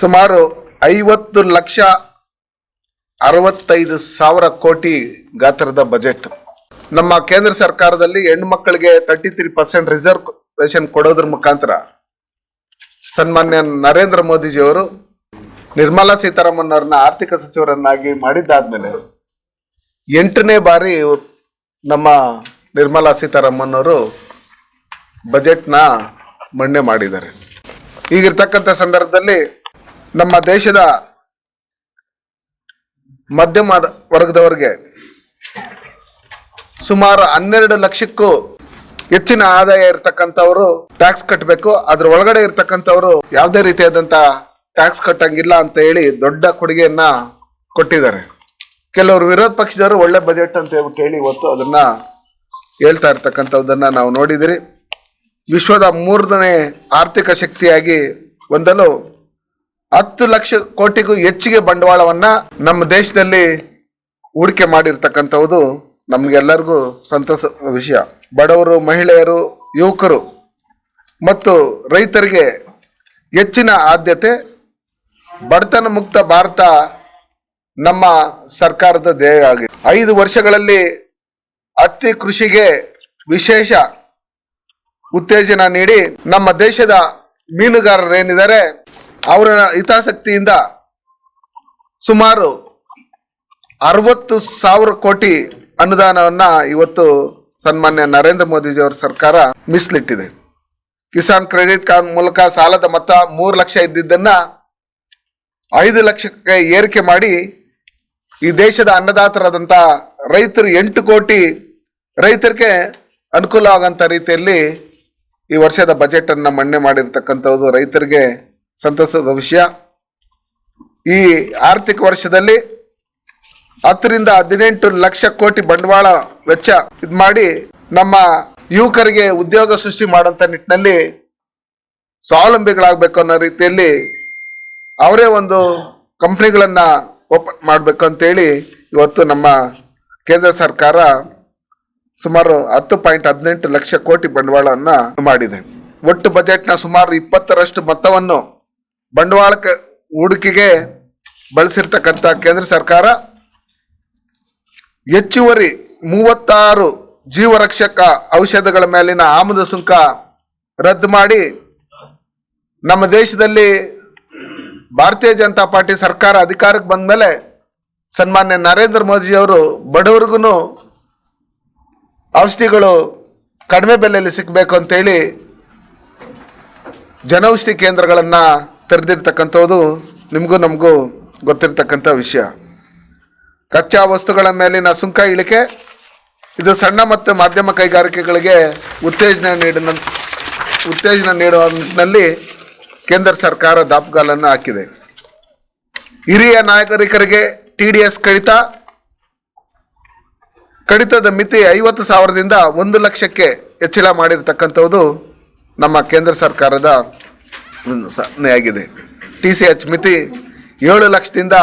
ಸುಮಾರು ಐವತ್ತು ಲಕ್ಷ ಅರವತ್ತೈದು ಸಾವಿರ ಕೋಟಿ ಗಾತ್ರದ ಬಜೆಟ್. ನಮ್ಮ ಕೇಂದ್ರ ಸರ್ಕಾರದಲ್ಲಿ ಹೆಣ್ಮಕ್ಳಿಗೆ ತರ್ಟಿ ತ್ರೀ ಪರ್ಸೆಂಟ್ ರಿಸರ್ವೇಶನ್ ಕೊಡೋದ್ರ ಮುಖಾಂತರ ಸನ್ಮಾನ್ಯ ನರೇಂದ್ರ ಮೋದಿಜಿಯವರು ನಿರ್ಮಲಾ ಸೀತಾರಾಮನ್ ಅವ್ರನ್ನ ಆರ್ಥಿಕ ಸಚಿವರನ್ನಾಗಿ ಮಾಡಿದ್ದಾದ್ಮೇಲೆ ಎಂಟನೇ ಬಾರಿ ನಮ್ಮ ನಿರ್ಮಲಾ ಸೀತಾರಾಮನ್ ಅವರು ಬಜೆಟ್ನ ಮಂಡನೆ ಮಾಡಿದ್ದಾರೆ. ಈಗಿರ್ತಕ್ಕಂಥ ಸಂದರ್ಭದಲ್ಲಿ ನಮ್ಮ ದೇಶದ ಮಧ್ಯಮ ವರ್ಗದವರಿಗೆ ಸುಮಾರು ಹನ್ನೆರಡು ಲಕ್ಷಕ್ಕೂ ಹೆಚ್ಚಿನ ಆದಾಯ ಇರತಕ್ಕಂಥವ್ರು ಟ್ಯಾಕ್ಸ್ ಕಟ್ಟಬೇಕು ಅದ್ರ ಒಳಗಡೆ ಇರ್ತಕ್ಕಂಥವ್ರು ಯಾವುದೇ ರೀತಿಯಾದಂತ ಟ್ಯಾಕ್ಸ್ ಕಟ್ಟಂಗಿಲ್ಲ ಅಂತ ಹೇಳಿ ದೊಡ್ಡ ಕೊಡುಗೆಯನ್ನ ಕೊಟ್ಟಿದ್ದಾರೆ. ಕೆಲವರು ವಿರೋಧ ಪಕ್ಷದವರು ಒಳ್ಳೆ ಬಜೆಟ್ ಅಂತ ಹೇಳ್ಬಿಟ್ಟು ಹೇಳಿ ಇವತ್ತು ಅದನ್ನ ಹೇಳ್ತಾ ಇರ್ತಕ್ಕಂಥದ್ದನ್ನ ನಾವು ನೋಡಿದಿರಿ ವಿಶ್ವದ ಮೂರನೇ ಆರ್ಥಿಕ ಶಕ್ತಿಯಾಗಿ ಹೊಂದಲು ಹತ್ತು ಲಕ್ಷ ಕೋಟಿಗೂ ಹೆಚ್ಚಿಗೆ ಬಂಡವಾಳವನ್ನ ನಮ್ಮ ದೇಶದಲ್ಲಿ ಹೂಡಿಕೆ ಮಾಡಿರ್ತಕ್ಕಂಥದ್ದು ನಮಗೆಲ್ಲರಿಗೂ ಸಂತಸ ವಿಷಯ. ಬಡವರು, ಮಹಿಳೆಯರು, ಯುವಕರು ಮತ್ತು ರೈತರಿಗೆ ಹೆಚ್ಚಿನ ಆದ್ಯತೆ, ಬಡತನ ಮುಕ್ತ ಭಾರತ ನಮ್ಮ ಸರ್ಕಾರದ ಧ್ಯೇಯ ಆಗಿದೆ. ಐದು ವರ್ಷಗಳಲ್ಲಿ ಹತ್ತಿ ಕೃಷಿಗೆ ವಿಶೇಷ ಉತ್ತೇಜನ ನೀಡಿ ನಮ್ಮ ದೇಶದ ಮೀನುಗಾರರೇನಿದ್ದಾರೆ ಅವರ ಹಿತಾಸಕ್ತಿಯಿಂದ ಸುಮಾರು ಅರವತ್ತು ಸಾವಿರ ಕೋಟಿ ಅನುದಾನವನ್ನ ಇವತ್ತು ಸನ್ಮಾನ್ಯ ನರೇಂದ್ರ ಮೋದಿಜಿ ಅವರ ಸರ್ಕಾರ ಮೀಸಲಿಟ್ಟಿದೆ. ಕಿಸಾನ್ ಕ್ರೆಡಿಟ್ ಕಾರ್ಡ್ ಮೂಲಕ ಸಾಲದ ಮೊತ್ತ ಮೂರು ಲಕ್ಷ ಇದ್ದಿದ್ದನ್ನ ಐದು ಲಕ್ಷಕ್ಕೆ ಏರಿಕೆ ಮಾಡಿ ಈ ದೇಶದ ಅನ್ನದಾತರಾದಂಥ ರೈತರು ಎಂಟು ಕೋಟಿ ರೈತರಿಗೆ ಅನುಕೂಲ ಆಗಂತ ರೀತಿಯಲ್ಲಿ ಈ ವರ್ಷದ ಬಜೆಟನ್ನು ಮಂಡನೆ ಮಾಡಿರ್ತಕ್ಕಂಥದ್ದು ರೈತರಿಗೆ ಸಂತಸದ ವಿಷಯ. ಈ ಆರ್ಥಿಕ ವರ್ಷದಲ್ಲಿ ಹತ್ತರಿಂದ ಹದಿನೆಂಟು ಲಕ್ಷ ಕೋಟಿ ಬಂಡವಾಳ ವೆಚ್ಚ ಇದು ಮಾಡಿ ನಮ್ಮ ಯುವಕರಿಗೆ ಉದ್ಯೋಗ ಸೃಷ್ಟಿ ಮಾಡುವಂಥ ನಿಟ್ಟಿನಲ್ಲಿ ಸ್ವಾವಲಂಬಿಗಳಾಗಬೇಕು ಅನ್ನೋ ರೀತಿಯಲ್ಲಿ ಅವರೇ ಒಂದು ಕಂಪ್ನಿಗಳನ್ನು ಓಪನ್ ಮಾಡಬೇಕು ಅಂತೇಳಿ ಇವತ್ತು ನಮ್ಮ ಕೇಂದ್ರ ಸರ್ಕಾರ ಸುಮಾರು ಹತ್ತು ಪಾಯಿಂಟ್ ಹದಿನೆಂಟು ಲಕ್ಷ ಕೋಟಿ ಬಂಡವಾಳವನ್ನು ಮಾಡಿದೆ. ಒಟ್ಟು ಬಜೆಟ್ನ ಸುಮಾರು ಇಪ್ಪತ್ತರಷ್ಟು ಮೊತ್ತವನ್ನು ಬಂಡವಾಳಕ್ಕೆ ಹೂಡಿಕೆಗೆ ಬಳಸಿರ್ತಕ್ಕಂಥ ಕೇಂದ್ರ ಸರ್ಕಾರ ಹೆಚ್ಚುವರಿ ಮೂವತ್ತಾರು ಜೀವರಕ್ಷಕ ಔಷಧಗಳ ಮೇಲಿನ ಆಮದು ಸುಂಕ ರದ್ದು ಮಾಡಿ ನಮ್ಮ ದೇಶದಲ್ಲಿ ಭಾರತೀಯ ಜನತಾ ಪಾರ್ಟಿ ಸರ್ಕಾರ ಅಧಿಕಾರಕ್ಕೆ ಬಂದ ಮೇಲೆ ಸನ್ಮಾನ್ಯ ನರೇಂದ್ರ ಮೋದಿಯವರು ಬಡವರಿಗೂ ಔಷಧಿಗಳು ಕಡಿಮೆ ಬೆಲೆಯಲ್ಲಿ ಸಿಗಬೇಕು ಅಂತೇಳಿ ಜನೌಷಧಿ ಕೇಂದ್ರಗಳನ್ನು ತೆರೆದಿರ್ತಕ್ಕಂಥದ್ದು ನಿಮಗೂ ನಮಗೂ ಗೊತ್ತಿರ್ತಕ್ಕಂಥ ವಿಷಯ. ಕಚ್ಚಾ ವಸ್ತುಗಳ ಮೇಲಿನ ಸುಂಕ ಇಳಿಕೆ, ಇದು ಸಣ್ಣ ಮತ್ತು ಮಾಧ್ಯಮ ಕೈಗಾರಿಕೆಗಳಿಗೆ ಉತ್ತೇಜನ ನೀಡಿನ, ಉತ್ತೇಜನ ನೀಡುವ ನಿಟ್ಟಿನಲ್ಲಿ ಕೇಂದ್ರ ಸರ್ಕಾರ ದಾಪುಗಾಲನ್ನು ಹಾಕಿದೆ. ಹಿರಿಯ ನಾಗರಿಕರಿಗೆ ಟಿ ಡಿ ಎಸ್ ಕಡಿತ, ಕಡಿತದ ಮಿತಿ ಐವತ್ತು ಸಾವಿರದಿಂದ ಒಂದು ಲಕ್ಷಕ್ಕೆ ಹೆಚ್ಚಳ ಮಾಡಿರ್ತಕ್ಕಂಥದ್ದು ನಮ್ಮ ಕೇಂದ್ರ ಸರ್ಕಾರದ ಆಗಿದೆ. ಟಿ ಸಿ ಎಚ್ ಮಿತಿ ಏಳು ಲಕ್ಷದಿಂದ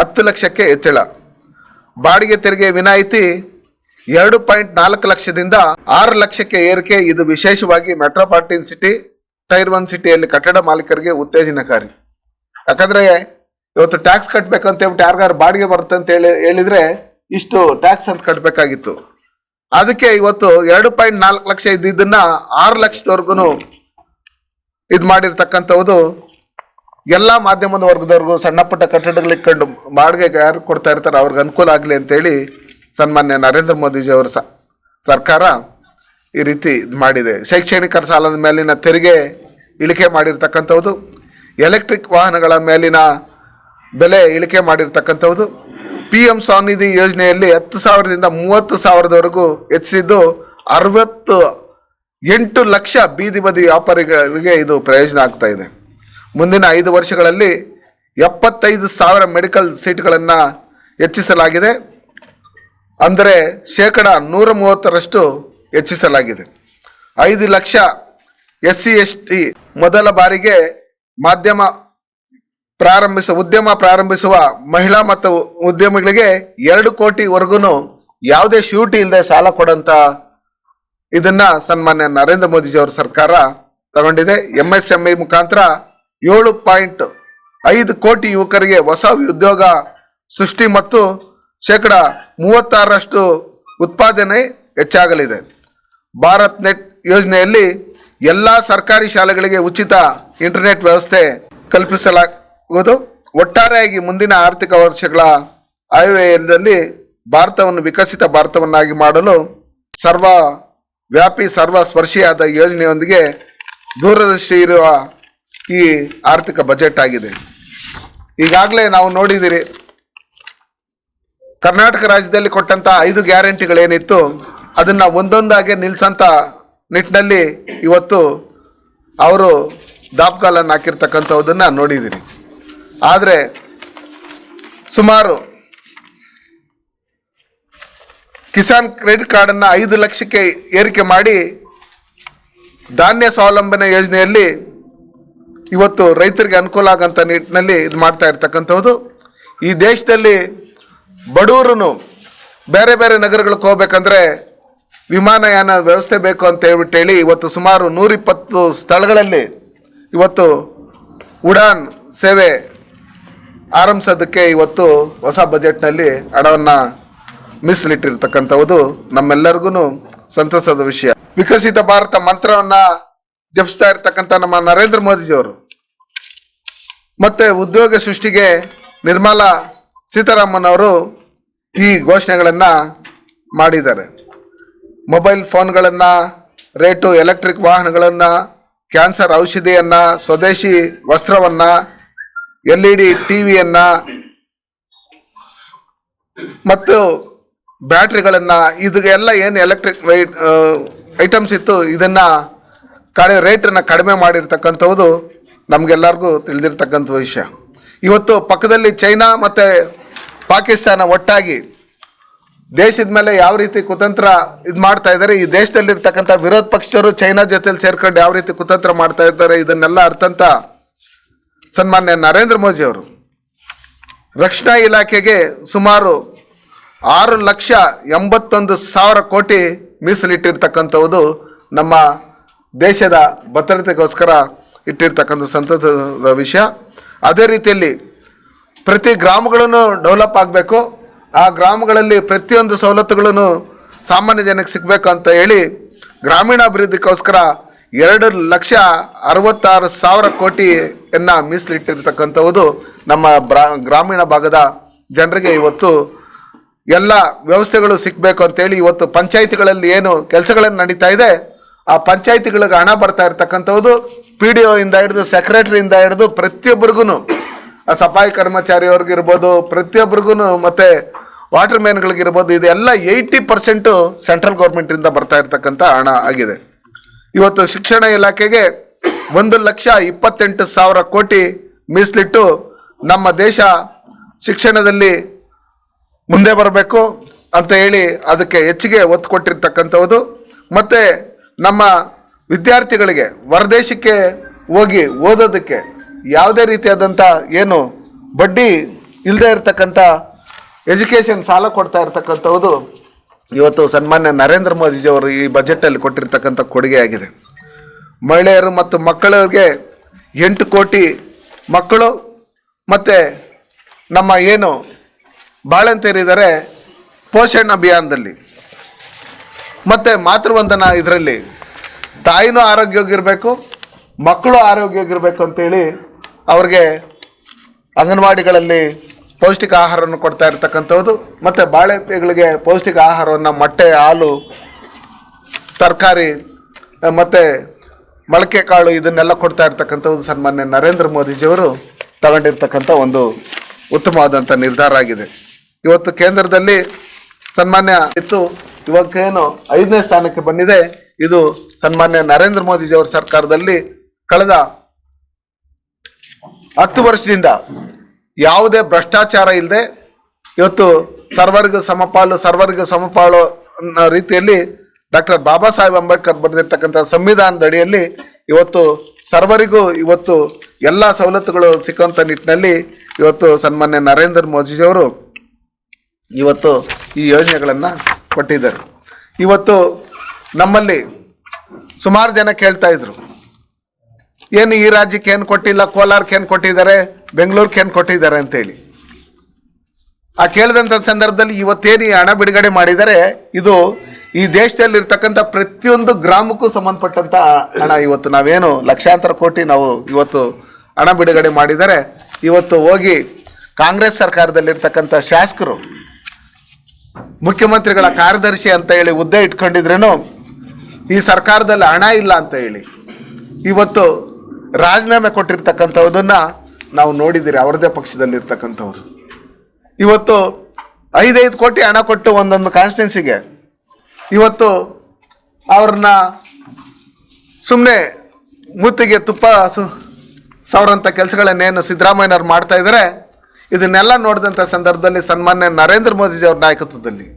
ಹತ್ತು ಲಕ್ಷಕ್ಕೆ ಹೆಚ್ಚಳ. ಬಾಡಿಗೆ ತೆರಿಗೆ ವಿನಾಯಿತಿ ಎರಡು ಪಾಯಿಂಟ್ ನಾಲ್ಕು ಲಕ್ಷದಿಂದ ಆರು ಲಕ್ಷಕ್ಕೆ ಏರಿಕೆ. ಇದು ವಿಶೇಷವಾಗಿ ಮೆಟ್ರೋಪಾಲಿಟನ್ ಸಿಟಿ, ಟೈರ್ ಒನ್ ಸಿಟಿಯಲ್ಲಿ ಕಟ್ಟಡ ಮಾಲೀಕರಿಗೆ ಉತ್ತೇಜನಕಾರಿ. ಯಾಕಂದ್ರೆ ಇವತ್ತು ಟ್ಯಾಕ್ಸ್ ಕಟ್ಟಬೇಕಂತ ಹೇಳ್ಬಿಟ್ಟು ಯಾರಿಗಾರು ಬಾಡಿಗೆ ಬರುತ್ತೆ ಅಂತ ಹೇಳಿ ಹೇಳಿದ್ರೆ ಇಷ್ಟು ಟ್ಯಾಕ್ಸ್ ಅಂತ ಕಟ್ಟಬೇಕಾಗಿತ್ತು ಅದಕ್ಕೆ ಇವತ್ತು ಎರಡು ಪಾಯಿಂಟ್ ನಾಲ್ಕು ಲಕ್ಷ ಇದ್ದಿದ್ದನ್ನ ಆರು ಲಕ್ಷದವರೆಗೂ ಇದು ಮಾಡಿರ್ತಕ್ಕಂಥದ್ದು ಎಲ್ಲ ಮಾಧ್ಯಮದ ವರ್ಗದವ್ರಿಗೂ ಸಣ್ಣ ಪುಟ್ಟ ಕಟ್ಟಡಗಳು ಇಟ್ಕೊಂಡು ಬಾಡಿಗೆ ಯಾರು ಕೊಡ್ತಾ ಇರ್ತಾರೆ ಅವ್ರಿಗೆ ಅನುಕೂಲ ಆಗಲಿ ಅಂತೇಳಿ ಸನ್ಮಾನ್ಯ ನರೇಂದ್ರ ಮೋದಿಜಿ ಅವರ ಸರ್ಕಾರ ಈ ರೀತಿ ಇದು ಮಾಡಿದೆ. ಶೈಕ್ಷಣಿಕ ಸಾಲದ ಮೇಲಿನ ತೆರಿಗೆ ಇಳಿಕೆ ಮಾಡಿರ್ತಕ್ಕಂಥದ್ದು ಎಲೆಕ್ಟ್ರಿಕ್ ವಾಹನಗಳ ಮೇಲಿನ ಬೆಲೆ ಇಳಿಕೆ ಮಾಡಿರ್ತಕ್ಕಂಥದ್ದು ಪಿ ಎಂ ಸ್ವನಿಧಿ ಯೋಜನೆಯಲ್ಲಿ ಹತ್ತು ಸಾವಿರದಿಂದ ಮೂವತ್ತು ಸಾವಿರದವರೆಗೂ ಹೆಚ್ಚಿಸಿದ್ದು ಅರವತ್ತು ಎಂಟು ಲಕ್ಷ ಬೀದಿ ಬದಿ ವ್ಯಾಪಾರಿಗಳಿಗೆ ಇದು ಪ್ರಯೋಜನ ಆಗ್ತಾ ಇದೆ. ಮುಂದಿನ ಐದು ವರ್ಷಗಳಲ್ಲಿ ಎಪ್ಪತ್ತೈದು ಸಾವಿರ ಮೆಡಿಕಲ್ ಸೀಟ್ಗಳನ್ನು ಹೆಚ್ಚಿಸಲಾಗಿದೆ. ಅಂದರೆ ಶೇಕಡ ನೂರ ಮೂವತ್ತರಷ್ಟು ಹೆಚ್ಚಿಸಲಾಗಿದೆ. ಐದು lakh S C S T ಮೊದಲ ಬಾರಿಗೆ ಮಾಧ್ಯಮ ಪ್ರಾರಂಭಿಸ, ಉದ್ಯಮ ಪ್ರಾರಂಭಿಸುವ ಮಹಿಳಾ ಮತ್ತು ಉದ್ಯಮಿಗಳಿಗೆ ಎರಡು ಕೋಟಿವರೆಗೂ ಯಾವುದೇ ಶ್ಯೂಟಿ ಇಲ್ಲದೆ ಸಾಲ ಕೊಡಂತ ಇದನ್ನ ಸನ್ಮಾನ್ಯ ನರೇಂದ್ರ ಮೋದಿಜಿ ಅವರ ಸರ್ಕಾರ ತಗೊಂಡಿದೆ. ಎಂ ಎಸ್ ಎಂ ಐ ಮುಖಾಂತರ ಏಳು ಪಾಯಿಂಟ್ ಐದು ಕೋಟಿ ಯುವಕರಿಗೆ ಹೊಸ ಉದ್ಯೋಗ ಸೃಷ್ಟಿ ಮತ್ತು ಶೇಕಡ ಮೂವತ್ತಾರರಷ್ಟು ಉತ್ಪಾದನೆ ಹೆಚ್ಚಾಗಲಿದೆ. ಭಾರತ್ ನೆಟ್ ಯೋಜನೆಯಲ್ಲಿ ಎಲ್ಲ ಸರ್ಕಾರಿ ಶಾಲೆಗಳಿಗೆ ಉಚಿತ ಇಂಟರ್ನೆಟ್ ವ್ಯವಸ್ಥೆ ಕಲ್ಪಿಸಲಾಗುವುದು. ಒಟ್ಟಾರೆಯಾಗಿ ಮುಂದಿನ ಆರ್ಥಿಕ ವರ್ಷಗಳ ಆಯವ್ಯಯದಲ್ಲಿ ಭಾರತವನ್ನು ವಿಕಸಿತ ಭಾರತವನ್ನಾಗಿ ಮಾಡಲು ಸರ್ವ ವ್ಯಾಪಿ ಸರ್ವ ಸ್ಪರ್ಶಿಯಾದ ಯೋಜನೆಯೊಂದಿಗೆ ದೂರದೃಷ್ಟಿ ಇರುವ ಈ ಆರ್ಥಿಕ ಬಜೆಟ್ ಆಗಿದೆ. ಈಗಾಗಲೇ ನಾವು ನೋಡಿದಿರಿ, ಕರ್ನಾಟಕ ರಾಜ್ಯದಲ್ಲಿ ಕೊಟ್ಟಂಥ ಐದು ಗ್ಯಾರಂಟಿಗಳೇನಿತ್ತು, ಅದನ್ನ ಒಂದೊಂದಾಗಿ ನಿಲ್ಸಂತ ನಿಟ್ಟಿನಲ್ಲಿ ಇವತ್ತು ಅವರು ದಾಪ್ಕಾಲನ್ನು ಹಾಕಿರ್ತಕ್ಕಂಥದ್ದನ್ನು ನೋಡಿದಿರಿ. ಆದರೆ ಸುಮಾರು ಕಿಸಾನ್ ಕ್ರೆಡಿಟ್ ಕಾರ್ಡನ್ನು ಐದು ಲಕ್ಷಕ್ಕೆ ಏರಿಕೆ ಮಾಡಿ ಧಾನ್ಯ ಸ್ವಾವಲಂಬನೆ ಯೋಜನೆಯಲ್ಲಿ ಇವತ್ತು ರೈತರಿಗೆ ಅನುಕೂಲ ಆಗಂತ ನಿಟ್ಟಿನಲ್ಲಿ ಇದು ಮಾಡ್ತಾ ಇರ್ತಕ್ಕಂಥದ್ದು. ಈ ದೇಶದಲ್ಲಿ ಬಡವರು ಬೇರೆ ಬೇರೆ ನಗರಗಳಿಗೆ ಹೋಗ್ಬೇಕಂದ್ರೆ ವಿಮಾನಯಾನ ವ್ಯವಸ್ಥೆ ಬೇಕು ಅಂತ ಹೇಳ್ಬಿಟ್ಟು ಹೇಳಿ ಇವತ್ತು ಸುಮಾರು ನೂರಿಪ್ಪತ್ತು ಸ್ಥಳಗಳಲ್ಲಿ ಇವತ್ತು ಉಡಾನ್ ಸೇವೆ ಆರಂಭಿಸೋದಕ್ಕೆ ಇವತ್ತು ಹೊಸ ಬಜೆಟ್ನಲ್ಲಿ ಹಣವನ್ನು ಮೀಸಲಿಟ್ಟಿರ್ತಕ್ಕಂಥದ್ದು ನಮ್ಮೆಲ್ಲರಿಗೂ ಸಂತಸದ ವಿಷಯ. ವಿಕಸಿತ ಭಾರತ ಮಂತ್ರವನ್ನ ಜಪಿಸ್ತಾ ಇರ್ತಕ್ಕಂಥ ನಮ್ಮ ನರೇಂದ್ರ ಮೋದಿಜಿಯವರು. ಮತ್ತೆ ಉದ್ಯೋಗ ಸೃಷ್ಟಿಗೆ ನಿರ್ಮಲಾ ಸೀತಾರಾಮನ್ ಅವರು ಈ ಘೋಷಣೆಗಳನ್ನು ಮಾಡಿದ್ದಾರೆ. ಮೊಬೈಲ್ ಫೋನ್ಗಳನ್ನು, ರೇಟು ಎಲೆಕ್ಟ್ರಿಕ್ ವಾಹನಗಳನ್ನು, ಕ್ಯಾನ್ಸರ್ ಔಷಧಿಯನ್ನು, ಸ್ವದೇಶಿ ವಸ್ತ್ರವನ್ನು ಎಲ್ ಇ ಡಿ ಟಿ ವಿಯನ್ನು ಮತ್ತು ಬ್ಯಾಟ್ರಿಗಳನ್ನು ಇದೆಲ್ಲ ಏನು ಎಲೆಕ್ಟ್ರಿಕ್ ಐಟಮ್ಸ್ ಇತ್ತು, ಇದನ್ನು ಕಡೆ ರೇಟನ್ನು ಕಡಿಮೆ ಮಾಡಿರ್ತಕ್ಕಂಥದ್ದು ನಮಗೆಲ್ಲರಿಗೂ ತಿಳಿದಿರ್ತಕ್ಕಂಥ ವಿಷಯ. ಇವತ್ತು ಪಕ್ಕದಲ್ಲಿ ಚೈನಾ ಮತ್ತು ಪಾಕಿಸ್ತಾನ ಒಟ್ಟಾಗಿ ದೇಶದ ಮೇಲೆ ಯಾವ ರೀತಿ ಕುತಂತ್ರ ಇದು ಮಾಡ್ತಾ ಇದ್ದಾರೆ ಈ ದೇಶದಲ್ಲಿರ್ತಕ್ಕಂಥ ವಿರೋಧ ಪಕ್ಷರು ಚೈನಾ ಜೊತೆಲಿ ಸೇರ್ಕೊಂಡು ಯಾವ ರೀತಿ ಕುತಂತ್ರ ಮಾಡ್ತಾ ಇದ್ದಾರೆ, ಇದನ್ನೆಲ್ಲ ಅರ್ಥಂತ ಸನ್ಮಾನ್ಯ ನರೇಂದ್ರ ಮೋದಿ ಅವರು ರಕ್ಷಣಾ ಇಲಾಖೆಗೆ ಸುಮಾರು ಆರು ಲಕ್ಷ ಎಂಬತ್ತೊಂದು ಸಾವಿರ ಕೋಟಿ ಮೀಸಲಿಟ್ಟಿರ್ತಕ್ಕಂಥವುದು ನಮ್ಮ ದೇಶದ ಭದ್ರತೆಗೋಸ್ಕರ ಇಟ್ಟಿರ್ತಕ್ಕಂಥ ಸಂತಸದ ವಿಷಯ. ಅದೇ ರೀತಿಯಲ್ಲಿ ಪ್ರತಿ ಗ್ರಾಮಗಳನ್ನು ಡೆವಲಪ್ ಆಗಬೇಕು. ಆ ಗ್ರಾಮಗಳಲ್ಲಿ ಪ್ರತಿಯೊಂದು ಸವಲತ್ತುಗಳನ್ನು ಸಾಮಾನ್ಯ ಜನಕ್ಕೆ ಸಿಗಬೇಕು ಅಂತ ಹೇಳಿ ಗ್ರಾಮೀಣಾಭಿವೃದ್ಧಿಗೋಸ್ಕರ ಎರಡು ಲಕ್ಷ ಅರವತ್ತಾರು ಸಾವಿರ ಕೋಟಿಯನ್ನು ಮೀಸಲಿಟ್ಟಿರ್ತಕ್ಕಂಥವುದು ನಮ್ಮ ಬ್ರಾ, ಗ್ರಾಮೀಣ ಭಾಗದ ಜನರಿಗೆ ಇವತ್ತು ಎಲ್ಲ ವ್ಯವಸ್ಥೆಗಳು ಸಿಗಬೇಕು ಅಂತೇಳಿ ಇವತ್ತು ಪಂಚಾಯಿತಿಗಳಲ್ಲಿ ಏನು ಕೆಲಸಗಳನ್ನು ನಡೀತಾ ಇದೆ, ಆ ಪಂಚಾಯಿತಿಗಳಿಗೆ ಹಣ ಬರ್ತಾ ಇರ್ತಕ್ಕಂಥದ್ದು ಪಿ ಡಿ ಒಯಿಂದ ಹಿಡಿದು ಸೆಕ್ರೆಟರಿಯಿಂದ ಹಿಡಿದು ಪ್ರತಿಯೊಬ್ಬರಿಗೂ ಆ ಸಫಾಯಿ ಕರ್ಮಚಾರಿಯವ್ರಿಗಿರ್ಬೋದು ಪ್ರತಿಯೊಬ್ಬರಿಗೂ ಮತ್ತೆ ವಾಟರ್ ಮ್ಯಾನ್ಗಳಿಗಿರ್ಬೋದು ಇದೆಲ್ಲ ಏಯ್ಟಿ ಪರ್ಸೆಂಟು ಸೆಂಟ್ರಲ್ ಗೌರ್ಮೆಂಟಿಂದ ಬರ್ತಾ ಇರ್ತಕ್ಕಂಥ ಹಣ ಆಗಿದೆ. ಇವತ್ತು ಶಿಕ್ಷಣ ಇಲಾಖೆಗೆ ಒಂದು ಲಕ್ಷ ಇಪ್ಪತ್ತೆಂಟು ಸಾವಿರ ಕೋಟಿ ಮೀಸಲಿಟ್ಟು ನಮ್ಮ ದೇಶ ಶಿಕ್ಷಣದಲ್ಲಿ ಮುಂದೆ ಬರಬೇಕು ಅಂತ ಹೇಳಿ ಅದಕ್ಕೆ ಹೆಚ್ಚಿಗೆ ಒತ್ತು ಕೊಟ್ಟಿರ್ತಕ್ಕಂಥದ್ದು ಮತ್ತು ನಮ್ಮ ವಿದ್ಯಾರ್ಥಿಗಳಿಗೆ ಹೊರದೇಶಕ್ಕೆ ಹೋಗಿ ಓದೋದಕ್ಕೆ ಯಾವುದೇ ರೀತಿಯಾದಂಥ ಏನು ಬಡ್ಡಿ ಇಲ್ಲದೆ ಇರತಕ್ಕಂಥ ಎಜುಕೇಷನ್ ಸಾಲ ಕೊಡ್ತಾ ಇರ್ತಕ್ಕಂಥದ್ದು ಇವತ್ತು ಸನ್ಮಾನ್ಯ ನರೇಂದ್ರ ಮೋದಿಜಿಯವರು ಈ ಬಜೆಟಲ್ಲಿ ಕೊಟ್ಟಿರ್ತಕ್ಕಂಥ ಕೊಡುಗೆಯಾಗಿದೆ ಮಹಿಳೆಯರು ಮತ್ತು ಮಕ್ಕಳಿಗೆ ಎಂಟು ಕೋಟಿ ಮಕ್ಕಳು ಮತ್ತು ನಮ್ಮ ಏನು ಬಾಳಂತೇರಿದ್ದಾರೆ ಪೋಷಣ್ ಅಭಿಯಾನದಲ್ಲಿ. ಮತ್ತು ಮಾತೃವಂದನ ಇದರಲ್ಲಿ ತಾಯಿನೂ ಆರೋಗ್ಯವಾಗಿರಬೇಕು, ಮಕ್ಕಳು ಆರೋಗ್ಯವಾಗಿರಬೇಕು ಅಂತೇಳಿ ಅವ್ರಿಗೆ ಅಂಗನವಾಡಿಗಳಲ್ಲಿ ಪೌಷ್ಟಿಕ ಆಹಾರವನ್ನು ಕೊಡ್ತಾ ಇರ್ತಕ್ಕಂಥದ್ದು ಮತ್ತು ಬಾಳೆತೆಗಳಿಗೆ ಪೌಷ್ಟಿಕ ಆಹಾರವನ್ನು ಮೊಟ್ಟೆ, ಹಾಲು, ತರಕಾರಿ, ಮತ್ತು ಮೊಳಕೆ ಕಾಳು ಇದನ್ನೆಲ್ಲ ಕೊಡ್ತಾ ಇರ್ತಕ್ಕಂಥದ್ದು ಸನ್ಮಾನ್ಯ ನರೇಂದ್ರ ಮೋದಿಜಿಯವರು ತಗೊಂಡಿರ್ತಕ್ಕಂಥ ಒಂದು ಉತ್ತಮವಾದಂಥ ನಿರ್ಧಾರ ಆಗಿದೆ. ಇವತ್ತು ಕೇಂದ್ರದಲ್ಲಿ ಸನ್ಮಾನ್ಯ ಇತ್ತು. ಇವತ್ತೇನು ಐದನೇ ಸ್ಥಾನಕ್ಕೆ ಬಂದಿದೆ. ಇದು ಸನ್ಮಾನ್ಯ ನರೇಂದ್ರ ಮೋದಿಜಿಯವರ ಸರ್ಕಾರದಲ್ಲಿ ಕಳೆದ ಹತ್ತು ವರ್ಷದಿಂದ ಯಾವುದೇ ಭ್ರಷ್ಟಾಚಾರ ಇಲ್ಲದೆ ಇವತ್ತು ಸರ್ವರ್ಗ ಸಮಪಾಲು ಸರ್ವರ್ಗ ಸಮಪಾಲು ಅನ್ನೋ ರೀತಿಯಲ್ಲಿ ಡಾಕ್ಟರ್ ಬಾಬಾ ಸಾಹೇಬ್ ಅಂಬೇಡ್ಕರ್ ಬರೆದಿರ್ತಕ್ಕಂಥ ಸಂವಿಧಾನದ ಅಡಿಯಲ್ಲಿ ಇವತ್ತು ಸರ್ವರಿಗೂ ಇವತ್ತು ಎಲ್ಲ ಸವಲತ್ತುಗಳು ಸಿಕ್ಕುವಂಥ ನಿಟ್ಟಿನಲ್ಲಿ ಇವತ್ತು ಸನ್ಮಾನ್ಯ ನರೇಂದ್ರ ಮೋದಿಜಿಯವರು ಇವತ್ತು ಈ ಯೋಜನೆಗಳನ್ನು ಕೊಟ್ಟಿದ್ದಾರೆ. ಇವತ್ತು ನಮ್ಮಲ್ಲಿ ಸುಮಾರು ಜನ ಕೇಳ್ತಾ ಇದ್ರು. ಏನು ಈ ರಾಜ್ಯಕ್ಕೆ ಏನು ಕೊಟ್ಟಿಲ್ಲ, ಕೋಲಾರಕ್ಕೆ ಏನು ಕೊಟ್ಟಿದ್ದಾರೆ, ಬೆಂಗಳೂರಿಗೆ ಏನು ಕೊಟ್ಟಿದ್ದಾರೆ ಅಂತೇಳಿ. ಆ ಕೇಳಿದಂಥ ಸಂದರ್ಭದಲ್ಲಿ ಇವತ್ತೇನು ಹಣ ಬಿಡುಗಡೆ ಮಾಡಿದರೆ, ಇದು ಈ ದೇಶದಲ್ಲಿ ಇರ್ತಕ್ಕಂಥ ಪ್ರತಿಯೊಂದು ಗ್ರಾಮಕ್ಕೂ ಸಂಬಂಧಪಟ್ಟಂಥ ಹಣ ಇವತ್ತು ನಾವೇನು ಲಕ್ಷಾಂತರ ಕೋಟಿ ನಾವು ಇವತ್ತು ಹಣ ಬಿಡುಗಡೆ ಮಾಡಿದರೆ, ಇವತ್ತು ಹೋಗಿ ಕಾಂಗ್ರೆಸ್ ಸರ್ಕಾರದಲ್ಲಿರ್ತಕ್ಕಂಥ ಶಾಸಕರು ಮುಖ್ಯಮಂತ್ರಿಗಳ ಕಾರ್ಯದರ್ಶಿ ಅಂತ ಹೇಳಿ ಹುದ್ದೆ ಇಟ್ಕೊಂಡಿದ್ರೇನು ಈ ಸರ್ಕಾರದಲ್ಲಿ ಹಣ ಇಲ್ಲ ಅಂತ ಹೇಳಿ. ಇವತ್ತು ರಾಜೀನಾಮೆ ಕೊಟ್ಟಿರ್ತಕ್ಕಂಥದ್ದನ್ನು ನಾವು ನೋಡಿದ್ದೀರಿ, ಅವರದೇ ಪಕ್ಷದಲ್ಲಿರ್ತಕ್ಕಂಥವ್ರು. ಇವತ್ತು ಐದೈದು ಕೋಟಿ ಹಣ ಕೊಟ್ಟು ಒಂದೊಂದು ಕಾನ್ಸ್ಟಿಟ್ಯೂನ್ಸಿಗೆ ಇವತ್ತು ಅವ್ರನ್ನ ಸುಮ್ಮನೆ ಮೂತಿಗೆ ತುಪ್ಪ ಸು ಸಾವಿರಂಥ ಕೆಲಸಗಳನ್ನೇನು ಸಿದ್ದರಾಮಯ್ಯನವ್ರು ಮಾಡ್ತಾ ಇದ್ದಾರೆ ಇದನ್ನೆಲ್ಲ ನೋಡಿದಂಥ ಸಂದರ್ಭದಲ್ಲಿ ಸನ್ಮಾನ್ಯ ನರೇಂದ್ರ ಮೋದಿಜಿ ಅವ್ರ ನಾಯಕತ್ವದಲ್ಲಿ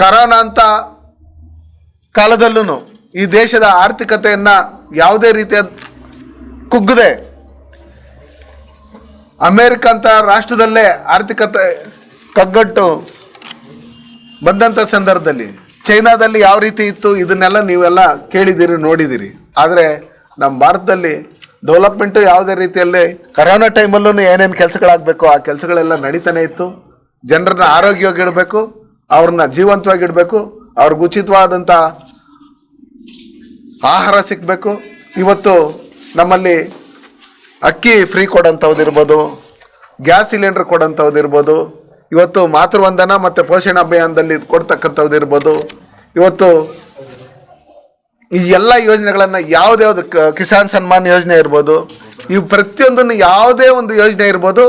ಕರೋನಾ ಅಂತ ಕಾಲದಲ್ಲೂ ಈ ದೇಶದ ಆರ್ಥಿಕತೆಯನ್ನು ಯಾವುದೇ ರೀತಿಯ ಕುಗ್ಗದೆ ಅಮೇರಿಕ ಅಂತ ರಾಷ್ಟ್ರದಲ್ಲೇ ಆರ್ಥಿಕತೆ ಕಗ್ಗಟ್ಟು ಬಂದಂಥ ಸಂದರ್ಭದಲ್ಲಿ ಚೈನಾದಲ್ಲಿ ಯಾವ ರೀತಿ ಇತ್ತು ಇದನ್ನೆಲ್ಲ ನೀವೆಲ್ಲ ಕೇಳಿದ್ದೀರಿ ನೋಡಿದ್ದೀರಿ ಆದರೆ ನಮ್ಮ ಭಾರತದಲ್ಲಿ ಡೆವಲಪ್ಮೆಂಟು ಯಾವುದೇ ರೀತಿಯಲ್ಲಿ ಕರೋನಾ ಟೈಮಲ್ಲೂ ಏನೇನು ಕೆಲಸಗಳಾಗಬೇಕು, ಆ ಕೆಲಸಗಳೆಲ್ಲ ನಡೀತಾನೆ ಇತ್ತು. ಜನರನ್ನ ಆರೋಗ್ಯವಾಗಿಡಬೇಕು ಅವ್ರನ್ನ ಜೀವಂತವಾಗಿಡಬೇಕು ಅವ್ರಿಗೆ ಉಚಿತವಾದಂಥ ಆಹಾರ ಸಿಗಬೇಕು. ಇವತ್ತು ನಮ್ಮಲ್ಲಿ ಅಕ್ಕಿ ಫ್ರೀ ಕೊಡೋಂಥವ್ದಿರ್ಬೋದು ಗ್ಯಾಸ್ ಸಿಲಿಂಡರ್ ಕೊಡೋಂಥವ್ದಿರ್ಬೋದು ಇವತ್ತು ಮಾತೃವಂದನ ಮತ್ತು ಪೋಷಣ ಅಭಿಯಾನದಲ್ಲಿ ಕೊಡ್ತಕ್ಕಂಥವ್ದಿರ್ಬೋದು ಇವತ್ತು ಈ ಎಲ್ಲ ಯೋಜನೆಗಳನ್ನು ಯಾವುದ್ಯಾವ್ದು ಕಿಸಾನ್ ಸನ್ಮಾನ್ ಯೋಜನೆ ಇರ್ಬೋದು ಇವು ಪ್ರತಿಯೊಂದನ್ನು ಯಾವುದೇ ಒಂದು ಯೋಜನೆ ಇರ್ಬೋದು,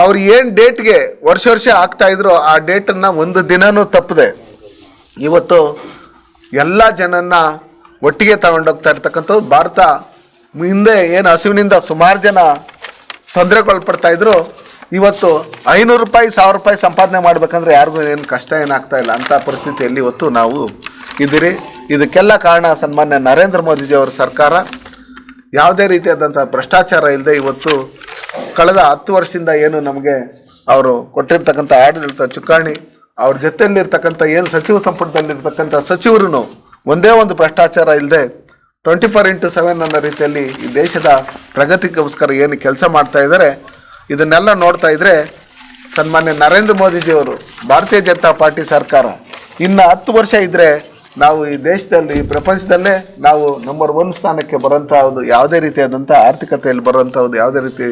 ಅವ್ರು ಏನು ಡೇಟ್ಗೆ ವರ್ಷ ವರ್ಷ ಆಗ್ತಾ ಇದ್ರು ಆ ಡೇಟನ್ನು ಒಂದು ದಿನನೂ ತಪ್ಪದೆ ಇವತ್ತು ಎಲ್ಲ ಜನನ್ನ ಒಟ್ಟಿಗೆ ತಗೊಂಡೋಗ್ತಾ ಇರ್ತಕ್ಕಂಥದ್ದು ಭಾರತ ಹಿಂದೆ ಏನು ಹಸಿವಿನಿಂದ ಸುಮಾರು ಜನ ತೊಂದರೆಗೊಳ್ಪಡ್ತಾ ಇದ್ರು ಇವತ್ತು ಐನೂರು ರೂಪಾಯಿ, ಸಾವಿರ ರೂಪಾಯಿ ಸಂಪಾದನೆ ಮಾಡಬೇಕಂದ್ರೆ ಯಾರಿಗೂ ಏನು ಕಷ್ಟ ಏನಾಗ್ತಾ ಇಲ್ಲ. ಅಂಥ ಪರಿಸ್ಥಿತಿಯಲ್ಲಿ ಇವತ್ತು ನಾವು ಇದ್ದೀರಿ. ಇದಕ್ಕೆಲ್ಲ ಕಾರಣ ಸನ್ಮಾನ್ಯ ನರೇಂದ್ರ ಮೋದಿಜಿ ಅವರ ಸರ್ಕಾರ. ಯಾವುದೇ ರೀತಿಯಾದಂಥ ಭ್ರಷ್ಟಾಚಾರ ಇಲ್ಲದೆ ಇವತ್ತು ಕಳೆದ ಹತ್ತು ವರ್ಷದಿಂದ ಏನು ನಮಗೆ ಅವರು ಕೊಟ್ಟಿರ್ತಕ್ಕಂಥ ಆಡಳಿತ ಚುಕ್ಕಾಣಿ, ಅವ್ರ ಜೊತೆಯಲ್ಲಿರ್ತಕ್ಕಂಥ ಏನು ಸಚಿವ ಸಂಪುಟದಲ್ಲಿರ್ತಕ್ಕಂಥ ಸಚಿವರು ಒಂದೇ ಒಂದು ಭ್ರಷ್ಟಾಚಾರ ಇಲ್ಲದೆ ಟ್ವೆಂಟಿ ಫೋರ್ ಇಂಟು ಸೆವೆನ್ ಅನ್ನೋ ರೀತಿಯಲ್ಲಿ ಈ ದೇಶದ ಪ್ರಗತಿಗೋಸ್ಕರ ಏನು ಕೆಲಸ ಮಾಡ್ತಾ ಇದ್ದಾರೆ. ಇದನ್ನೆಲ್ಲ ನೋಡ್ತಾ ಇದ್ರೆ ಸನ್ಮಾನ್ಯ ನರೇಂದ್ರ ಮೋದಿಜಿಯವರು, ಭಾರತೀಯ ಜನತಾ ಪಾರ್ಟಿ ಸರ್ಕಾರ, ಇನ್ನು ಹತ್ತು ವರ್ಷ ಇದ್ದರೆ ನಾವು ಈ ದೇಶದಲ್ಲಿ, ಈ ಪ್ರಪಂಚದಲ್ಲೇ ನಾವು ನಂಬರ್ ಒನ್ ಸ್ಥಾನಕ್ಕೆ ಬರೋಂಥದ್ದು ಯಾವುದೇ ರೀತಿಯಾದಂಥ ಆರ್ಥಿಕತೆಯಲ್ಲಿ ಬರೋಂಥ ಒಂದು ಯಾವುದೇ ರೀತಿ